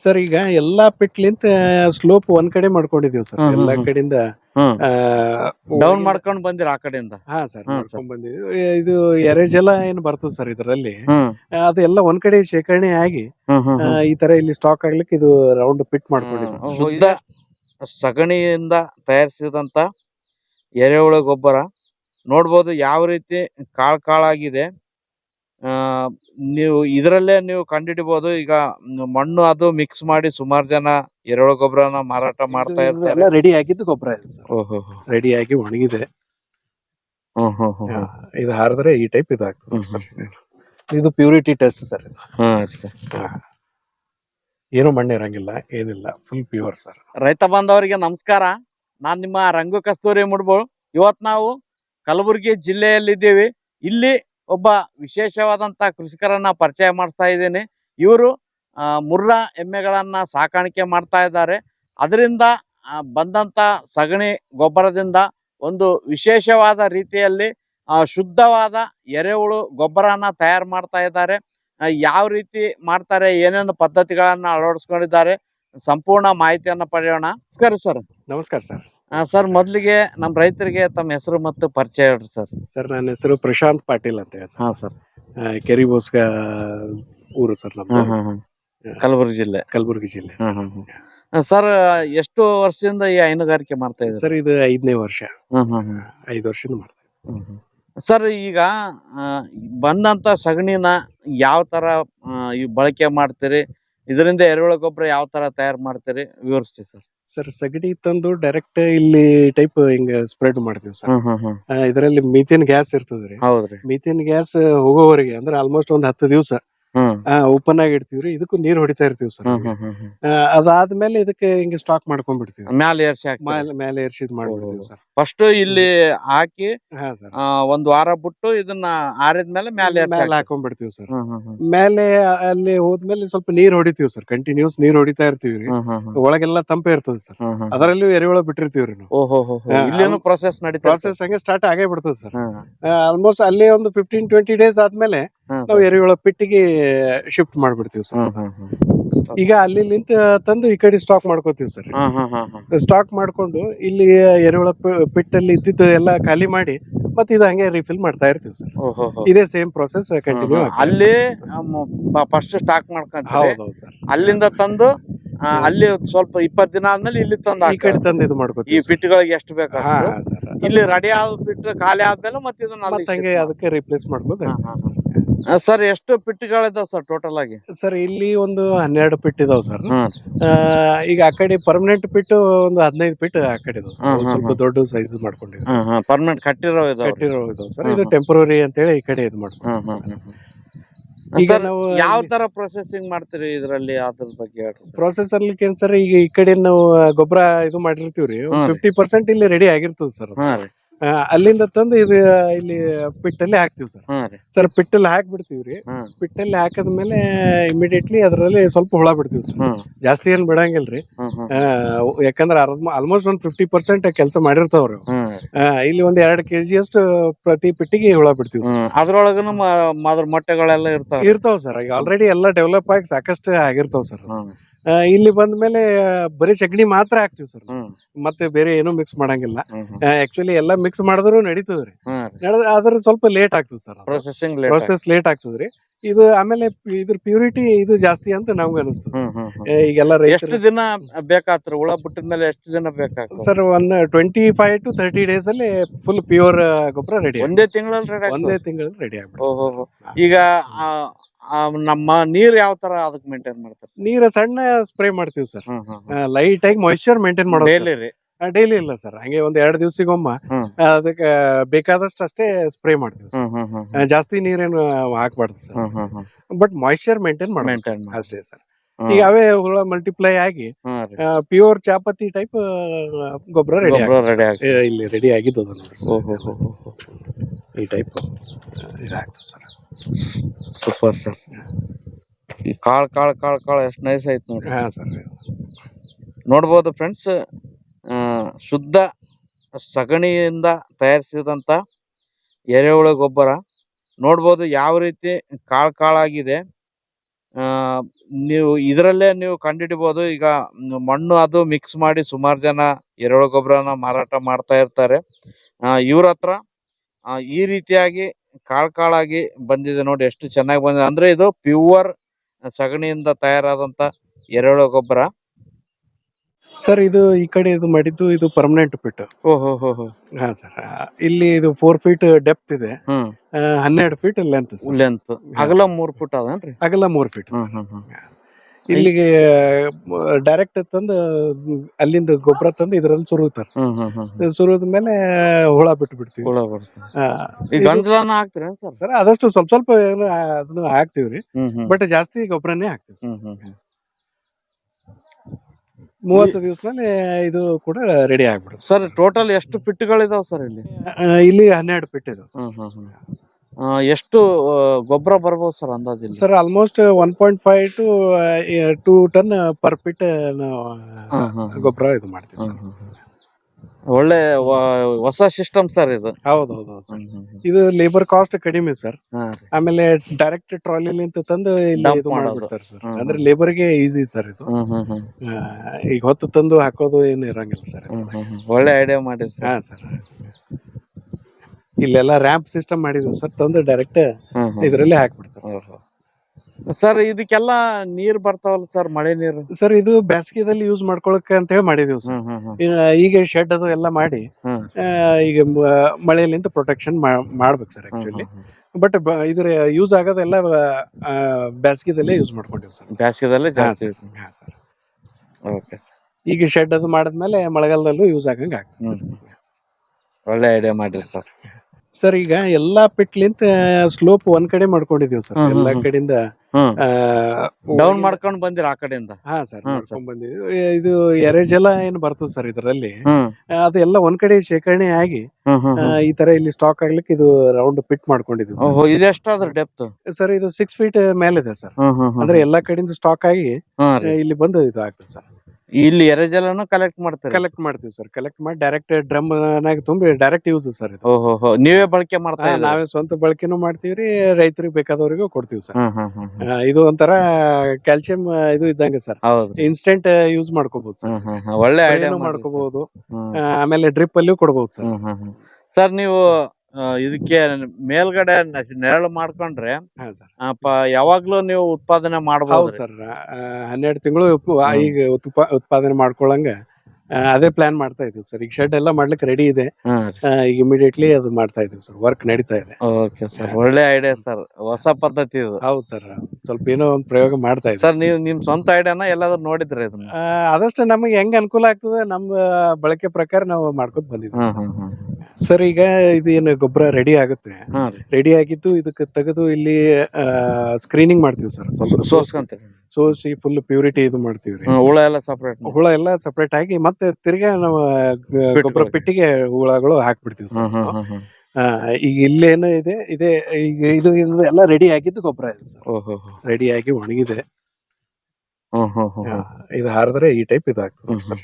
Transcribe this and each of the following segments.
Sir ಈಗ ಎಲ್ಲಾ ಪಿಟ್ಲಿಂತ slope ಒಂದ್ ಕಡೆ ಮಾಡ್ಕೊಂಡಿದೀವಿ ಸರ್ ಹ್ಮ್, ಹ್ಮ್, ಎಲ್ಲಾ ಹ್ಮ್. ಕಡೆಯಿಂದ ಹ್ಮ್. ಆ, ಡೌನ್ ಮಾಡ್ಕೊಂಡ್ ಬಂದಿರ ಆ ಕಡೆಯಿಂದ? ಹಾ ಸರ್ ಹ್ಮ್, ಮಾಡ್ಕೊಂಡ್ ಬಂದಿದ್ವಿ ಇದು ಎರೆಜಲ ಏನ್ ಬರ್ತದೆ ಸರ್ ಇದರಲ್ಲಿ? ಹ್ಮ್. ಅದೆಲ್ಲ ಒಂದ್ ಕಡೆ ಶೇಖರಣೆ ಆಗಿ ಹ್ಮ್ ಹ್ಮ್ ಆ, ಈ ತರ ಇಲ್ಲಿ ಸ್ಟಾಕ್ ಆಗ್ಲಿಕ್ಕೆ ಇದು ರೌಂಡ್ ಪಿಟ್ ಮಾಡ್ಕೊಂಡಿದ್ವಿ ಶುದ್ಧ ಸಗಣಿಯಿಂದ ತಯಾರಿಸಿದಂತ ಎರೆಹುಳ ಗೊಬ್ಬರ. ನೋಡ್ಬೋದು ಯಾವ ರೀತಿ ಕಾಳ್ ಕಾಳಾಗಿದೆ. ನೀವು ಇದರಲ್ಲೇ ನೀವು ಕಂಡಿಡಿಬಹುದು ಈಗ ಮಣ್ಣು ಅದು ಮಿಕ್ಸ್ ಮಾಡಿ ಸುಮಾರು ಜನ ಎರಡು ಗೊಬ್ಬರನ ಮಾರಾಟ ಮಾಡ್ತಾ ಇರ್ತಾರೆ. ರೆಡಿ ಆಗಿದ್ದು ಗೊಬ್ಬರ ರೆಡಿ ಆಗಿ ಒಣಗಿದೆ. ಇದು ಹಾರಿದ್ರೆ ಈ ಟೈಪ್ ಇದಾಗ್ತದೆ ಇದು ಪ್ಯೂರಿಟಿ ಟೆಸ್ಟ್ ಸರ್ ಏನು ಮಣ್ಣು ಇರಂಗಿಲ್ಲ ಏನಿಲ್ಲ ಫುಲ್ ಪ್ಯೂರ್ ಸರ್. ರೈತ ಬಾಂಧವರಿಗೆ ನಮಸ್ಕಾರ. ನಾನು ನಿಮ್ಮ ರಂಗು ಕಸ್ತೂರಿ ಮುಡ್ಬೋಳ್. ಇವತ್ ನಾವು ಕಲಬುರಗಿ ಜಿಲ್ಲೆಯಲ್ಲಿದ್ದೀವಿ. ಇಲ್ಲಿ ಒಬ್ಬ ವಿಶೇಷವಾದಂಥ ಕೃಷಿಕರನ್ನ ಪರಿಚಯ ಮಾಡಿಸ್ತಾ ಇದ್ದೀನಿ. ಇವರು ಮುರ್ರಾ ಎಮ್ಮೆಗಳನ್ನ ಸಾಕಾಣಿಕೆ ಮಾಡ್ತಾ ಇದ್ದಾರೆ. ಅದರಿಂದ ಬಂದಂಥ ಸಗಣಿ ಗೊಬ್ಬರದಿಂದ ಒಂದು ವಿಶೇಷವಾದ ರೀತಿಯಲ್ಲಿ ಶುದ್ಧವಾದ ಎರೆಹುಳು ಗೊಬ್ಬರನ ತಯಾರು ಮಾಡ್ತಾ ಇದ್ದಾರೆ. ಯಾವ ರೀತಿ ಮಾಡ್ತಾರೆ, ಏನೇನು ಪದ್ಧತಿಗಳನ್ನ ಅಳವಡಿಸ್ಕೊಂಡಿದ್ದಾರೆ, ಸಂಪೂರ್ಣ ಮಾಹಿತಿಯನ್ನ ಪಡೆಯೋಣ. ನಮಸ್ಕಾರ ಸರ್. ನಮಸ್ಕಾರ ಸರ್. ಸರ್ ಮೊದಲಿಗೆ ನಮ್ಮ ರೈತರಿಗೆ ತಮ್ಮ ಹೆಸರು ಮತ್ತು ಪರಿಚಯ ಹೇಳ್ರಿ ಸರ್. ಸರ್ ನನ್ನ ಹೆಸರು ಪ್ರಶಾಂತ್ ಪಾಟೀಲ್ ಅಂತ ಹೇಳಿ ಸರ್. ಹಾ ಸರ್. ಕೆರಿ ಬೋಸ್ಕ ಊರು ಸರ್ ನಮ್ಮ ಕಲಬುರಗಿ ಜಿಲ್ಲೆ. ಕಲಬುರಗಿ ಜಿಲ್ಲೆ. ಸರ್. ಎಷ್ಟು ವರ್ಷದಿಂದ ಈ ಹೈನುಗಾರಿಕೆ ಮಾಡ್ತಾ ಇದ್ದಾರೆ? ಸರ್ ಇದು ಐದನೇ ವರ್ಷ. ಐದು ವರ್ಷದಿಂದ ಮಾಡ್ತಾ. ಸರ್ ಈಗ ಆ, ಬಂದಂತ ಸಗಣಿನ ಯಾವ ತರ ಆ, ಈ ಬಳಕೆ ಮಾಡ್ತೀರಿ? ಇದರಿಂದ ಎರೆಹುಳ ಗೊಬ್ಬರ ಯಾವ ತರ ತಯಾರು ಮಾಡ್ತೀರಿ? ವಿವರಿಸ್ತೀವಿ ಸರ್. ಸರ್ ಸಗಡಿ ತಂದು ಡೈರೆಕ್ಟ್ ಇಲ್ಲಿ ಟೈಪ್ ಹಿಂಗ ಸ್ಪ್ರೆಡ್ ಮಾಡ್ತೀವಿ ಸರ್ ಇದರಲ್ಲಿ ಮೀಥೇನ್ ಗ್ಯಾಸ್ ಇರ್ತದ್ರಿ ಹೌದ್ರಿ. ಮೀಥೇನ್ ಗ್ಯಾಸ್ ಹೋಗೋವರೆಗೆ ಅಂದ್ರೆ ಆಲ್ಮೋಸ್ಟ್ ಒಂದ್ ಹತ್ತು ದಿವಸ ಓಪನ್ ಆಗಿ ಇಡ್ತೀವ್ರಿ. ಇದಕ್ಕೂ ನೀರ್ ಹೊಡಿತಾ ಇರ್ತೀವಿ ಸರ್. ಅದಾದ್ಮೇಲೆ ಇದಕ್ಕೆ ಹಿಂಗ ಸ್ಟಾಕ್ ಮಾಡ್ಕೊಂಡ್ಬಿಡ್ತೀವಿ. ಮ್ಯಾಲೆ ಏರ್ಸಿ ಮ್ಯಾಲೆ ಮ್ಯಾಲೆ ಏರ್ಸಿದ್ ಮಾಡ್ಬಿಡ್ತೀವಿ ಸರ್. ಫಸ್ಟ್ ಇಲ್ಲಿ ಹಾಕಿ ಒಂದ್ ವಾರ ಬಿಟ್ಟು ಇದನ್ನ ಆರಿದ್ಮೇಲೆ ಮ್ಯಾಲೆ ಮ್ಯಾಲೆ. ಹಾಕೊಂಡ್ಬಿಡ್ತೀವಿ ಸರ್. ಮೇಲೆ ಅಲ್ಲಿ ಹೋದ್ಮೇಲೆ ಸ್ವಲ್ಪ ನೀರ್ ಹೊಡಿತೀವಿ ಸರ್. ಕಂಟಿನ್ಯೂಸ್ ನೀರ್ ಹೊಡಿತಾ ಇರ್ತೀವಿ ರೀ. ಒಳಗೆಲ್ಲ ತಂಪೆ ಇರ್ತದೆ ಸರ್. ಅದರಲ್ಲಿ ಎರೆಹುಳ ಬಿಟ್ಟಿರ್ತೀವ್ರಿ ಇಲ್ಲೇನು ಪ್ರೊಸೆಸ್ ನಡೀತಾ ಪ್ರೊಸೆಸ್ ಹಂಗೆ ಸ್ಟಾರ್ಟ್ ಆಗೇ ಬಿಡ್ತದೆ ಸರ್. ಆಲ್ಮೋಸ್ಟ್ ಅಲ್ಲಿ ಒಂದು ಫಿಫ್ಟೀನ್ ಟ್ವೆಂಟಿ ಡೇಸ್ ಆದ್ಮೇಲೆ ನಾವು ಎರೆಹುಳ ಪೆಟ್ಟಿಗೆ ಶಿಫ್ಟ್ ಮಾಡ್ಬಿಡ್ತೀವಿ ಸರ್. ಈಗ ಅಲ್ಲಿ ನಿಂತ ತಂದು ಈ ಕಡೆ ಸ್ಟಾಕ್ ಮಾಡ್ಕೋತೀವಿ ಸರ್. ಸ್ಟಾಕ್ ಮಾಡ್ಕೊಂಡು ಇಲ್ಲಿ ಎರೆಹುಳ ಪೆಟ್ಟಲ್ಲಿ ಇದ್ದಿದ್ದು ಎಲ್ಲ ಖಾಲಿ ಮಾಡಿ ಮತ್ತೆ ಇದು ಹಂಗೆ ರಿಫಿಲ್ ಮಾಡ್ತಾ ಇರ್ತೀವಿ ಸರ್. ಇದೇ ಸೇಮ್ ಪ್ರೊಸೆಸ್ ಕಂಟಿನ್ಯೂ. ಅಲ್ಲಿ ಫಸ್ಟ್ ಸ್ಟಾಕ್ ಮಾಡ್ಕೊಂತ ಅಲ್ಲಿಂದ ತಂದು ಅಲ್ಲಿ ಸ್ವಲ್ಪ ಇಪ್ಪತ್ ದಿನ ಆದ್ಮೇಲೆ ಇಲ್ಲಿ ತಂದ ಈ ಕಡೆ. ತಂದು ಇದು ಈ ಮಾಡ್ಕೋತೀವಿ sir. ಪಿಟ್ಗಳಿಗೆ ಎಷ್ಟು ಬೇಕು ಹಾ ಸರ್. ಇಲ್ಲಿ ರೆಡಿ ಆದ ಪಿಟ್ಟು ಖಾಲಿ ಆದ್ಮೇಲೆ ಮತ್ತೆ ಇದನ್ನ ಮತ್ತೆ ಹಂಗೆ ಅದಕ್ಕೆ ರಿಪ್ಲೇಸ್ ಮಾಡ್ಬೋದು. ಸರ್ ಎಷ್ಟು ಪಿಟ್ಟುಗಳಿದಾವ್ ಸರ್ ಟೋಟಲ್ ಆಗಿ? ಸರ್ ಇಲ್ಲಿ ಒಂದು ಹನ್ನೆರಡು ಪಿಟ್ ಇದಾವ ಸರ್. ಈಗ ಆ ಕಡೆ ಪರ್ಮನೆಂಟ್ ಪಿಟ್ ಒಂದು ಹದಿನೈದು ಪಿಟ್ ಆ ಕಡೆ ಇದಾವ್ ಸ್ವಲ್ಪ ದೊಡ್ಡ ಸೈಜ್ ಮಾಡ್ಕೊಂಡಿದ್ದೀವಿ ಹಾ ಪರ್ಮನೆಂಟ್ ಕಟ್ಟಿರೋ ಇದಾವ್ರಿ. ಕಟ್ಟಿರೋ ಇದಾವ್ ಸರ್. ಇದು. ಅಂತ ಅಂತೇಳಿ ಈ ಕಡೆ ಇದು ಮಾಡ್ಕೊಂಡು. ಈಗ ನಾವು ಯಾವ ತರ ಪ್ರೊಸೆಸಿಂಗ್ ಮಾಡ್ತೀರಿ ಇದರಲ್ಲಿ ಅದ್ರ ಬಗ್ಗೆ ಹೇಳ್ರಿ ಸರ್. ಪ್ರೊಸೆಸ್ ಅಲ್ಲಿ ಏನ್ ಸರ್ ಈಗ ಈ ಕಡೆ ನಾವು ಗೊಬ್ಬರ ಇದು ಮಾಡಿರ್ತೀವ್ರಿ ರೀ. ಫಿಫ್ಟಿ ಪರ್ಸೆಂಟ್ ಇಲ್ಲಿ ರೆಡಿ ಆಗಿರ್ತದ ಸರ್ ಹಾ ರೀ ಅಲ್ಲಿಂದ ತಂದು ಇದು ಇಲ್ಲಿ ಪಿಟ್ಟಲ್ಲಿ ಹಾಕ್ತಿವಿ ಸರ್. ಹಾ ರೀ. ಸರ್ ಪಿಟ್ಟಲ್ಲಿ ಹಾಕ್ಬಿಡ್ತೀವ್ರಿ ಹ್ಮ್ ಪಿಟ್ಟಲ್ಲಿ ಹಾಕದ್ಮೇಲೆ ಇಮಿಡಿಯೇಟ್ಲಿ ಅದರಲ್ಲಿ ಸ್ವಲ್ಪ ಹುಳ ಬಿಡ್ತೀವಿ ಸರ್. ಜಾಸ್ತಿ ಏನ್ ಬಿಡಂಗಿಲ್ರಿ ರೀ. ಯಾಕಂದ್ರ ಆ, ಯಾಕಂದ್ರೆ ಆಲ್ಮೋಸ್ಟ್ ಒಂದ್ ಫಿಫ್ಟಿ ಪರ್ಸೆಂಟ್ ಕೆಲಸ ಮಾಡಿರ್ತಾವ್ರಿ. ಅವು. ಆ, ಇಲ್ಲಿ ಒಂದ್ ಎರಡ್ ಕೆಜಿ ಅಷ್ಟು ಪ್ರತಿ ಪಿಟ್ಟಿಗೆ ಹುಳ ಬಿಡ್ತೀವಿ ಸರ್. ಹ್ಮ್. ಅದ್ರೊಳಗನು ಮ- ಅದ್ರ ಮೊಟ್ಟೆಗಳೆಲ್ಲ ಇರ್ತಾವ ಇರ್ತಾವ ಸರ್. ಈಗ ಆಲ್ರೆಡಿ ಎಲ್ಲ ಡೆವಲಪ್ ಆಗಿ ಸಾಕಷ್ಟು ಆಗಿರ್ತಾವ ಸರ್. ಹ್ಮ್ ಇಲ್ಲಿ ಬಂದ ಮೇಲೆ ಬರೀ ಸಗಣಿ ಮಾತ್ರ ಹಾಕ್ತಿವಿ ಸರ್. ಹ್ಮ್. ಮತ್ತೆ ಬೇರೆ ಏನು ಮಿಕ್ಸ್ ಮಾಡಂಗಿಲ್ಲ. ಹ್ಮ್ ಹ್ಮ್. ಆಕ್ಚುಲಿ ಎಲ್ಲ ಮಿಕ್ಸ್ ಮಾಡಿದ್ರು ನಡೀತದ್ರಿ ಹ್ಮ್ ನಡೆದ ಆದ್ರೆ ಸ್ವಲ್ಪ ಲೇಟ್ ಆಗ್ತದೆ sir processing late process late ಆಗ್ತದ್ರಿ ಇದು ಆಮೇಲೆ ಇದ್ರ ಪ್ಯೂರಿಟಿ ಇದು ಜಾಸ್ತಿ ಅಂತ ನಮ್ಗೆ ಅನಿಸ್ತದೆ. ಹ್ಮ್ ಹ್ಮ್ ಹ್ಮ್. ಆ, ಈಗೆಲ್ಲ ಎಷ್ಟು ರೈತರು ದಿನ ಬೇಕಾತ್ರಿ? ಹುಳ ಬಿಟ್ಟಿದ್ಮೇಲೆ ಎಷ್ಟು ದಿನ ಬೇಕಾಗ್ತದೆ? ಸರ್ ಒಂದ್ twenty five to thirty days ಅಲ್ಲಿ ಫುಲ್ ಪ್ಯೂರ್ ಗೊಬ್ಬರ ರೆಡಿ ಒಂದೇ ತಿಂಗಳಲ್ಲಿ ರೆಡಿ ಒಂದೇ ತಿಂಗಳು ರೆಡಿ ಓಹೋ ಆಗ್ಬಿಡುತ್ತೆ ಈಗ ಆ, ಆ, ನಮ್ಮ ನೀರ್ ಯಾವ ತರ ಅದಕ್ಕೆ ಮೇಂಟೈನ್ ಮಾಡ್ತಾರೆ? ನೀರ ಸಣ್ಣ ಸ್ಪ್ರೇ ಮಾಡ್ತೀವಿ ಸರ್. ಲೈಟ್ ಆಗಿ ಮಾಯಿಶ್ಚರ್ ಮೇಂಟೈನ್ ಮಾಡೋದು ಡೈಲಿ ರೀ? ಡೈಲಿ ಇಲ್ಲ ಸರ್. ಹಂಗೆ ಒಂದ್ ಎರಡ್ ದಿವ್ಸಿಗೊಮ್ಮ ಹ್ಮ್. ಅದಕ್ಕೆ ಬೇಕಾದಷ್ಟು ಅಷ್ಟೇ ಸ್ಪ್ರೇ ಮಾಡ್ತೀವಿ sir. ಹ್ಮ್ ಆ, ಜಾಸ್ತಿ ನೀರೇನು ಹಾಕ್ಬಾರ್ದು ಸರ್. ಬಟ್ ಮಾಯಿಶ್ಚರ್ ಮೇಂಟೈನ್ ಮಾಡ್ತೈನ್ ಮೇಂಟೈನ್ ಅಷ್ಟೇ ಸರ್. ಈಗ ಅವೇ ಹುಳ ಮಲ್ಟಿಪ್ಲೈ ಆಗಿ ಪ್ಯೂರ್ ಚಾಪತಿ ಟೈಪ್ ಗೊಬ್ಬರ ರೆಡಿ ರೆಡಿ ಆಗಿ ಇಲ್ಲಿ ರೆಡಿ ಆಗಿದ್ದು ಅದು sir. ಈ ಟೈಪ್ ಇದಾಗ್ತದೆ ಸರ್. ಸೂಪರ್ ಸರ್ ಈ ಕಾಳ್ ಕಾಳ್ ಕಾಳ್ ಕಾಳ್ ಎಷ್ಟು ನೈಸ್ ಐತ್ ನೋಡ್ರಿ. ಹಾ ಸರ್ ನೋಡ್ಬೋದು ಫ್ರೆಂಡ್ಸ್ ಶುದ್ಧ ಸಗಣಿಯಿಂದ ತಯಾರಿಸಿದಂತ ಎರೆಹುಳ ಗೊಬ್ಬರ. ನೋಡ್ಬೋದು ಯಾವ ರೀತಿ ಕಾಳ್ ಕಾಳಾಗಿದೆ ನೀವು ಇದರಲ್ಲೇ ನೀವು ಕಂಡಿಡಿಬೋದು. ಈಗ ಮಣ್ಣು ಅದು ಮಿಕ್ಸ್ ಮಾಡಿ ಸುಮಾರು ಜನ ಎರೆಹುಳ ಗೊಬ್ಬರನ ಮಾರಾಟ ಮಾಡ್ತಾ ಇರ್ತಾರೆ. ಇವ್ರ ಹತ್ರ ಈ ರೀತಿಯಾಗಿ ಕಾಳ್ ಕಾಳಾಗಿ ಬಂದಿದೆ ನೋಡಿ ಎಷ್ಟು ಚೆನ್ನಾಗಿ ಬಂದಿದೆ. ಅಂದ್ರೆ ಇದು ಪ್ಯೂರ್ ಸಗಣಿಯಿಂದ ತಯಾರಾದಂತ ಎರೆಹುಳ ಗೊಬ್ಬರ. ಸರ್ ಇದು ಈ ಕಡೆ ಇದು ಮಾಡಿದ್ದು ಇದು ಪರ್ಮನೆಂಟ್ ಪಿಟ್ ಓಹೋ ಹೋ ಸರ್ ಇಲ್ಲಿ ಇದು ಫೋರ್ ಫೀಟ್ ಡೆಪ್ತ್ ಇದೆ. ಹ್ಮ್. ಹನ್ನೆರಡು ಫೀಟ್ ಲೆಂತ್ ಲೆಂತ್ ಅಗಲ ಮೂರ್ ಫೀಟ್ ಅದನ್ರಿ? ಅಗಲ ಮೂರ್ ಫೀಟ್ ಹ್ಮ್ ಇಲ್ಲಿಗೆ ಡೈರೆಕ್ಟ್ ತಂದು ಅಲ್ಲಿಂದ ಗೊಬ್ಬರ ತಂದು ಇದರಲ್ಲಿ ಸುರುತ್ತಾರೆ ಹ್ಮ್ ಹ್ಮ್ ಹ್ಮ್ ಸುರಿದ ಮೇಲೆ ಹುಳ ಬಿಟ್ಟು ಬಿಡ್ತೀವಿ ಹುಳ ಬರ್ತದೆ ಈ ಗಂಜಲನ ಹಾಕ್ತೀರ ಸರ್? ಸರ್ ಆದಷ್ಟು ಸ್ವಲ್ಪ ಸ್ವಲ್ಪ ಏನು ಆ, ಅದನ್ನ ಹಾಕ್ತಿವ್ರಿ. ಹ್ಮ್ ಹ್ಮ್. ಬಟ್ ಜಾಸ್ತಿ ಗೊಬ್ಬರನೇ ಹಾಕ್ತಿವಿ ಹ್ಮ್ ಹ್ಮ್ ಹ್ಮ್. ಮೂವತ್ತು ದಿವಸದಲ್ಲಿ ಇದು ಕೂಡ ರೆಡಿ ಆಗ್ಬಿಡುತ್ತೆ. ಸರ್ ಟೋಟಲ್ ಎಷ್ಟು ಪಿಟ್ಗಳಿದಾವ ಸರ್ ಇಲ್ಲಿ? ಆ, ಇಲ್ಲಿ ಹನ್ನೆರಡು ಪಿಟ್ ಇದಾವೆ ಹ್ಮ್ ಹ್ಮ್ ಹ್ಮ್. ಆ, ಎಷ್ಟು ಗೊಬ್ಬರ ಬರ್ಬೋದು ಸರ್ ಅಂದಾಜು sir almost one point five to two ton per feet ನಾವು ಗೊಬ್ಬರ ಇದು ಮಾಡ್ತೀವಿ ಸರ್. ಒಳ್ಳೆ ವ- ಹೊಸ ಸಿಸ್ಟಮ್ ಸರ್ ಇದು. ಹೌದು ಹೌದು ಸರ್. ಇದು ಲೇಬರ್ ಕಾಸ್ಟ್ ಕಡಿಮೆ ಸರ್. ಹಾ ರೀ. ಆಮೇಲೆ ಡೈರೆಕ್ಟ್ ಟ್ರಾಲಿ ನಿಂತ ತಂದು ಇಲ್ಲಿ Dump ಇದು ಮಾಡೋದು. ಮಾಡ್ಬಿಡ್ತಾರೆ ಸರ್. ಹ್ಮ್ ಅಂದ್ರೆ ಲೇಬರ್ಗೆ ಈಸಿ ಸರ್ ಇದು. ಹ್ಮ್ ಹ್ಮ್ ಹ್ಮ್. ಆ, ಈಗ ಹೊತ್ತು ತಂದು ಹಾಕೋದು ಏನು ಇರಂಗಿಲ್ಲ ಸರ್ ಹ್ಮ್ ಹ್ಮ್ ಹ್ಮ್. ಒಳ್ಳೆ ಐಡಿಯಾ ಮಾಡಿರಿ ಹಾ ಸರ್. ಇಲ್ಲೆಲ್ಲ ರ್ಯಾಂಪ್ ಸಿಸ್ಟಮ್ ಮಾಡಿದ್ವಿ ಸರ್ ತಂದು ಡೈರೆಕ್ಟ್ ಇದ್ರಲ್ಲಿ ಹಾಕ್ಬಿಡ್ತಾರೆ ಸರ್. ಇದಕ್ಕೆಲ್ಲ ನೀರ್ ಬರ್ತಾವಲ್ಲ ಸರ್ ಮಳೆ ನೀರು? ಸರ್ ಇದು ಬೇಸಿಗೆದಲ್ಲಿ ಯೂಸ್ ಮಾಡ್ಕೊಳಕ್ ಅಂತ ಹೇಳಿ ಮಾಡಿದೀವಿ ಸರ್. ಈಗ ಶೆಡ್ ಅದು ಎಲ್ಲ ಮಾಡಿ ಈಗ ಮಳೆಯಲ್ಲಿಂದ ಪ್ರೊಟೆಕ್ಷನ್ ಮಾಡ್ಬೇಕು ಸರ್ ಆಕ್ಚುಲಿ. ಬಟ್ ಇದ್ರ ಯೂಸ್ ಆಗೋದೆಲ್ಲ ಬೇಸಿಗೆದಲ್ಲೇ ಯೂಸ್ ಮಾಡ್ಕೊಂಡಿವಿ ಸರ್. ಬೇಸಿಗೆದಲ್ಲೇ ಜಾಸ್ತಿ ಸರ್ ಓಕೆ ಸರ್. ಈಗ ಶೆಡ್ ಅದು ಮಾಡಿದ್ಮೇಲೆ ಮಳೆಗಾಲದಲ್ಲೂ ಯೂಸ್ ಆಗಂಗ ಆಗ್ತದೆ ಸರ್. ಒಳ್ಳೆ ಐಡಿಯಾ ಮಾಡಿರಿ ಸರ್. ಸರ್ ಈಗ ಎಲ್ಲಾ ಪಿಟ್ಲಿಂತ ಸ್ಲೋಪ್ ಒಂದ್ ಕಡೆ ಮಾಡ್ಕೊಂಡಿದೀವಿ ಸರ್ ಎಲ್ಲಾ. ಕಡೆಯಿಂದ ಡೌನ್ ಮಾಡ್ಕೊಂಡ್ ಬಂದಿರ ಆ ಕಡೆಯಿಂದ ಹಾ ಸರ್ ಮಾಡ್ಕೊಂಡ್ ಬಂದಿದ್ವಿ ಇದು ಎರೆಜಲ ಏನ್ ಬರ್ತದೆ ಸರ್ ಇದರಲ್ಲಿ ಅದೆಲ್ಲ ಒಂದ್ ಕಡೆ ಶೇಖರಣೆ ಆಗಿ. ಈ ತರ ಇಲ್ಲಿ ಸ್ಟಾಕ್ ಆಗ್ಲಿಕ್ಕೆ ಇದು ರೌಂಡ್ ಪಿಟ್ ಮಾಡ್ಕೊಂಡಿದ್ವಿ ಸರ್. ಇದೆಷ್ಟಾದ್ರ ಡೆಪ್ತ್ ಸರ್ ಇದು ಸಿಕ್ಸ್ ಫೀಟ್ ಮೇಲಿದೆ ಸರ್ ಹ್ಮ್ ಹ್ಮ್ ಹ್ಮ್. ಅಂದ್ರೆ ಎಲ್ಲಾ ಕಡೆಯಿಂದ ಸ್ಟಾಕ್ ಆಗಿ. ಇಲ್ಲಿ ಬಂದು ಇದು ಆಗ್ತದೆ ಸರ್ ಇಲ್ಲಿ ಎರೆಜಲನು ಕಲೆಕ್ಟ್ ಮಾಡ್ತಾರೆ. ಕಲೆಕ್ಟ್ ಮಾಡ್ತೀವಿ ಸರ್ ಕಲೆಕ್ಟ್ ಮಾಡಿ ಡೈರೆಕ್ಟ್ ಡ್ರಮ್ ನಾಗ ತುಂಬಿ ಡೈರೆಕ್ಟ್ ಯೂಸ್ ಸರ್ ಇದು. ಓಹೋ ನೀವೇ ಬಳಕೆ ಮಾಡ್ತಾ? ನಾವೇ ಸ್ವಂತ ಬಳಕೆನೂ ಮಾಡ್ತೀವ್ರಿ ರೈತರಿಗೆ ಬೇಕಾದವರಿಗೂ ಕೊಡ್ತೀವಿ ಸರ್ ಇದು ಒಂಥರ ಕ್ಯಾಲ್ಸಿಯಂ ಇದು ಇದ್ದಂಗೆ ಸರ್ ಹೌದು ಇನ್ಸ್ಟೆಂಟ್ ಯೂಸ್ ಮಾಡ್ಕೋಬಹುದು ಸರ್. ಒಳ್ಳೆ ಐಡಿಯಾ ಮಾಡ್ಕೋಬಹುದು ಆಮೇಲೆ ಡ್ರಿಪ್ ಅಲ್ಲಿಯೂ ಕೊಡಬಹುದು ಸರ್ ಸರ್ ನೀವು ಇದಕ್ಕೆ ಮೇಲ್ಗಡೆ ನೆರಳು ಮಾಡ್ಕೊಂಡ್ರೆ ಯಾವಾಗ್ಲೂ ನೀವು ಉತ್ಪಾದನೆ ಹೌದು ಮಾಡಬಹುದು ಸರ್ ಹನ್ನೆರಡು ತಿಂಗಳು. ಈಗ ಉತ್ಪಾ- ಉತ್ಪಾದನೆ ಮಾಡ್ಕೊಳಂಗ ಅದೇ ಪ್ಲಾನ್ ಮಾಡ್ತಾ ಇದೀವಿ ಸರ್ ಈಗ ಶೆಡ್ ಎಲ್ಲ ಮಾಡ್ಲಿಕ್ಕೆ ರೆಡಿ ಇದೆ. ಆ, ಈಗ ಇಮಿಡಿಯೇಟ್ಲಿ ಅದು ಮಾಡ್ತಾ ಇದೀವಿ ಸರ್ ವರ್ಕ್ ನಡೀತಾ ಇದೆ. ಓಕೆ ಸರ್ ಒಳ್ಳೆ ಐಡಿಯಾ ಸರ್ ಹೊಸ ಪದ್ಧತಿ ಇದು. ಹೌದು ಸರ್ ಸ್ವಲ್ಪ ಏನೋ ಒಂದು ಪ್ರಯೋಗ ಮಾಡ್ತಾ ಇದ್ದೀವಿ ಸರ್ ನೀವು ನಿಮ್ ಸ್ವಂತ ಐಡಿಯಾನ ಎಲ್ಲಾದ್ರೂ ನೋಡಿದ್ರೆ ಇದನ್ನ? ಆ, ಆದಷ್ಟು ನಮಗೆ ಹೆಂಗ್ ಅನುಕೂಲ ಆಗ್ತದೆ ನಮ್ಮ ಬಳಕೆ ಪ್ರಕಾರ ನಾವು ಮಾಡ್ಕೊತ ಬಂದಿದ್ವಿ ಹ್ಮ್ ಹ್ಮ್ ಹ್ಮ್ ಸರ್ ಈಗ ಇದು ಏನು ಗೊಬ್ಬರ ರೆಡಿ ಆಗುತ್ತೆ. ಹಾ. ರೀ ರೆಡಿ ಆಗಿದ್ದು ಇದಕ್ಕೆ ತೆಗೆದು ಇಲ್ಲಿ ಸ್ಕ್ರೀನಿಂಗ್ ಮಾಡ್ತೀವಿ ಸರ್ ಸ್ವಲ್ಪ ಸೋಸ್ಕೊಂತೀರಿ? ಸೋಸಿ ಫುಲ್ ಪ್ಯೂರಿಟಿ ಇದು ಮಾಡ್ತೀವಿ ರೀ ಹುಳ ಎಲ್ಲ ಸಪರೇಟ್ ಹುಳ ಎಲ್ಲ ಸಪರೇಟ್ ಆಗಿ ಮತ್ತೆ ತಿರ್ಗಾ ನಾವು ಗ- ಗೊಬ್ಬರ. ಪಿಟ್ಟಿಗೆ ಹುಳಗಳು ಹಾಕ್ಬಿಡ್ತೀವಿ ಸರ್. ಆ, ಈಗ ಇಲ್ಲೇನು ಇದೆ ಇದೆ ಈಗ ಇದು ಇದು ಎಲ್ಲ ರೆಡಿ ಆಗಿದ್ದು ಗೊಬ್ಬರ ಇದೆ ಸರ್. ರೆಡಿ ಆಗಿ ಒಣಗಿದೆ. ಆ, ಇದು ಹಾರಿದ್ರೆ ಈ ಟೈಪ್ ಇದು ಆಗ್ತದೆ ಹ್ಮ್, ಸರ್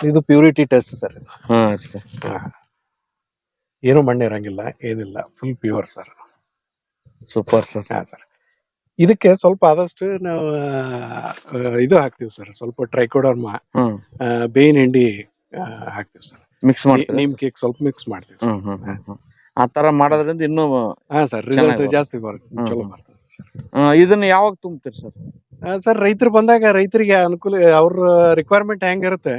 ಇದು ಪ್ಯೂರಿಟಿ ಟೆಸ್ಟ್ ಸರ್ ಇದು. ಹಾ ಏನು ಮಣ್ಣು ಇರಂಗಿಲ್ಲ ಏನಿಲ್ಲ full pure sir. Super sir ಹಾ ಸರ್. ಇದಕ್ಕೆ ಸ್ವಲ್ಪ ಆದಷ್ಟು ನಾವು ಇದು ಹಾಕ್ತಿವಿ ಸರ್. ಸ್ವಲ್ಪ ಟ್ರೈಕೋಡರ್ಮ ಬೇವಿನ ಹಿಂಡಿ ಹಾಕ್ತಿವಿ ಸರ್. ಮಿಕ್ಸ್ ಮಾಡ್ತೀವಿ ನಿಮ್ ಕೇಕ್ ಸ್ವಲ್ಪ ಮಿಕ್ಸ್ ಮಾಡ್ತೀವಿ. ಆ ತರ ಮಾಡೋದ್ರಿಂದ ಇನ್ನೂ ಹಾ ಸರ್ ರಿಸಲ್ಟ್ ಜಾಸ್ತಿ ಬರುತ್ತೆ. ಚಲೋ ಬರ್ತದೆ ಸರ್. ಇದನ್ನ ಯಾವಾಗ ತುಂಬ್ತೀರಿ ಸರ್? ಸರ್ ರೈತರು ಬಂದಾಗ ರೈತರಿಗೆ ಅನುಕೂಲ ಅವ್ರ ರಿಕ್ವೈರ್ಮೆಂಟ್ ಹೆಂಗಿರುತ್ತೆ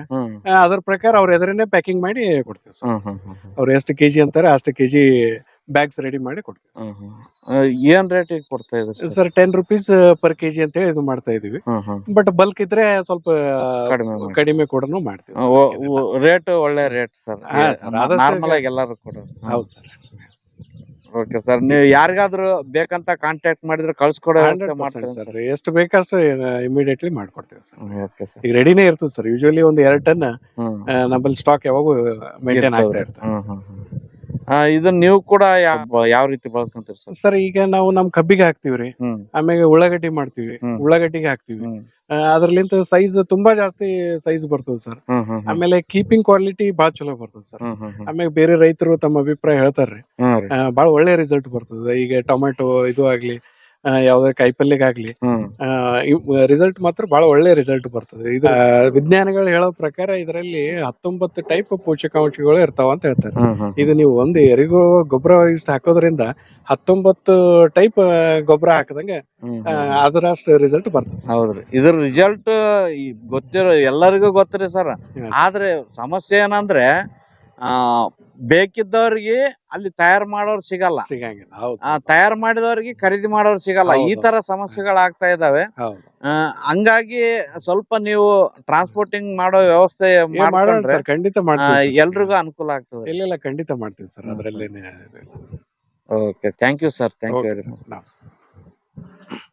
ಅದ್ರ ಪ್ರಕಾರ ಅವ್ರ ಎದುರನ್ನೇ ಪ್ಯಾಕಿಂಗ್ ಮಾಡಿ ಕೊಡ್ತೀವಿ ಸರ್. ಅವ್ರು ಎಷ್ಟು ಕೆಜಿ ಅಂತಾರೆ ಅಷ್ಟು ಕೆಜಿ ಬ್ಯಾಗ್ಸ್ ರೆಡಿ ಮಾಡಿ ಕೊಡ್ತೀವಿ. ಏನ್ ರೇಟಿಗೆ ಕೊಡ್ತಾ ಇದ್ರಿ sir? Ten rupees per KG ಅಂತ ಹೇಳಿ ಇದು ಮಾಡ್ತಾ ಇದೀವಿ. ಬಟ್ ಬಲ್ಕ್ ಇದ್ರೆ ಸ್ವಲ್ಪ ಕಡಿಮೆ ಕೂಡ ಮಾಡ್ತೀವಿ ರೇಟ್ ಒಳ್ಳೆ ರೇಟ್ ಸರ್ ನಾರ್ಮಲ್ ಆಗಿ ಎಲ್ಲಾರು ಕೊಡ ಹೌದು ಸರ್ ಓಕೆ ಸರ್ ನೀವು ಯಾರಿಗಾದ್ರೂ ಬೇಕಂತ ಕಾಂಟ್ಯಾಕ್ಟ್ ಮಾಡಿದ್ರೆ ಕಳ್ಸ್ಕೊಡೋ ಸರ್ ಎಷ್ಟು ಬೇಕಷ್ಟು ಇಮಿಡಿಯೇಟ್ಲಿ ಮಾಡ್ಕೊಡ್ತೀವಿ ಸರ್ ಈಗ ರೆಡಿನೇ ಇರ್ತದೆ ಸರ್ ಯೂಶುವಲಿ ಒಂದು ಎರಡು ಟನ್ ನಮ್ಮಲ್ಲಿ ಸ್ಟಾಕ್ ಯಾವಾಗೂ ಮೇಂಟೈನ್ ಆಗ್ತಾ ಇರ್ತದೆ. ಇದನ್ನ ನೀವು ಕೂಡ ಯಾವ ರೀತಿ ಬಳಸ್ಕೊಂತೀರಿ ಸರ್? ಸರ್ ಈಗ ನಾವು ನಮ್ ಕಬ್ಬಿಗೆ ಹಾಕ್ತಿವ್ರಿ. ಹ್ಮ್. ಆಮೇಲೆ ಉಳ್ಳಾಗಡ್ಡಿ ಮಾಡ್ತೀವಿ. ಹ್ಮ್. ಉಳ್ಳಾಗಡ್ಡಿಗೆ ಹಾಕ್ತಿವಿ. ಹ್ಮ್. ಅದ್ರಲಿಂತ ಸೈಜ್ ತುಂಬಾ ಜಾಸ್ತಿ ಸೈಜ್ ಬರ್ತದೆ ಸರ್. ಹ್ಮ್ ಹ್ಮ್ ಹ್ಮ್. ಆಮೇಲೆ ಕೀಪಿಂಗ್ ಕ್ವಾಲಿಟಿ ಬಾಳ ಚಲೋ ಬರ್ತದೆ ಸರ್. ಹ್ಮ್ ಹ್ಮ್ ಹ್ಮ್. ಆಮೇಲೆ ಬೇರೆ ರೈತರು ತಮ್ಮ ಅಭಿಪ್ರಾಯ ಹೇಳ್ತಾರ್ರಿ. ಬಹಳ ರೀ. ಆ, ಬಾಳ ಒಳ್ಳೆ ರಿಸಲ್ಟ್ ಬರ್ತದೆ. ಈಗ ಟೊಮೆಟೊ ಇದು ಆಗ್ಲಿ ಯಾವ್ದೇ ಕಾಯಿಪಲ್ಯಗಾಗ್ಲಿ ರಿಸಲ್ಟ್ ಮಾತ್ರ ಬಹಳ ಒಳ್ಳೆ ರಿಸಲ್ಟ್ ಬರ್ತದೆ. ಇದು ವಿಜ್ಞಾನಿಗಳು ಹೇಳೋ ಪ್ರಕಾರ ಇದರಲ್ಲಿ ಹತ್ತೊಂಬತ್ತು ಟೈಪ್ ಪೋಷಕಾಂಶಗಳು ಇರ್ತಾವ ಅಂತ ಹೇಳ್ತಾರೆ. ಇದು ನೀವು ಒಂದು ಎರಿಗೋ ಗೊಬ್ಬರ ಇಷ್ಟ ಹಾಕೋದ್ರಿಂದ ಹತ್ತೊಂಬತ್ತು ಟೈಪ್ ಗೊಬ್ಬರ ಹಾಕದಂಗೆ. ಅದರಷ್ಟು ರಿಸಲ್ಟ್ ಬರ್ತದೆ. ಹೌದ್ರಿ. ಇದ್ರ ರಿಸಲ್ಟ್ ಗೊತ್ತಿರೋ ಎಲ್ಲರಿಗೂ ಗೊತ್ತಿರಿ ಸರ್. ಆದ್ರೆ ಸಮಸ್ಯೆ ಏನಂದ್ರೆ ಬೇಕಿದ್ದವ್ರಿಗೆ ಅಲ್ಲಿ ತಯಾರು ಮಾಡೋರು ಸಿಗಲ್ಲ. ಸಿಗಂಗಿಲ್ಲ. ಹೌದು. ಆ ತಯಾರು ಮಾಡಿದವ್ರಿಗೆ ಖರೀದಿ ಮಾಡೋರು ಸಿಗಲ್ಲ. ಈ. ತರ ಸಮಸ್ಯೆಗಳಾಗ್ತಾ ಇದಾವೆ ಹೌದು. ಆ, ಹಂಗಾಗಿ ಸ್ವಲ್ಪ ನೀವು ಟ್ರಾನ್ಸ್ಪೋರ್ಟಿಂಗ್ ಮಾಡೋ ವ್ಯವಸ್ಥೆ ಏ, ಮಾಡೋಣ ಮಾಡ್ಕೊಂಡ್ರೆ ಸರ್. ಖಂಡಿತ ಮಾಡ್ತೀವಿ. ಎಲ್ರಿಗೂ ಅನುಕೂಲ ಆಗ್ತದೆ. ಇಲ್ಲ ಇಲ್ಲ ಖಂಡಿತ ಮಾಡ್ತೀವಿ ಸರ್. ಅದರಲ್ಲಿ ಅದರಲ್ಲೇನೆ okay thank you sir thank you very much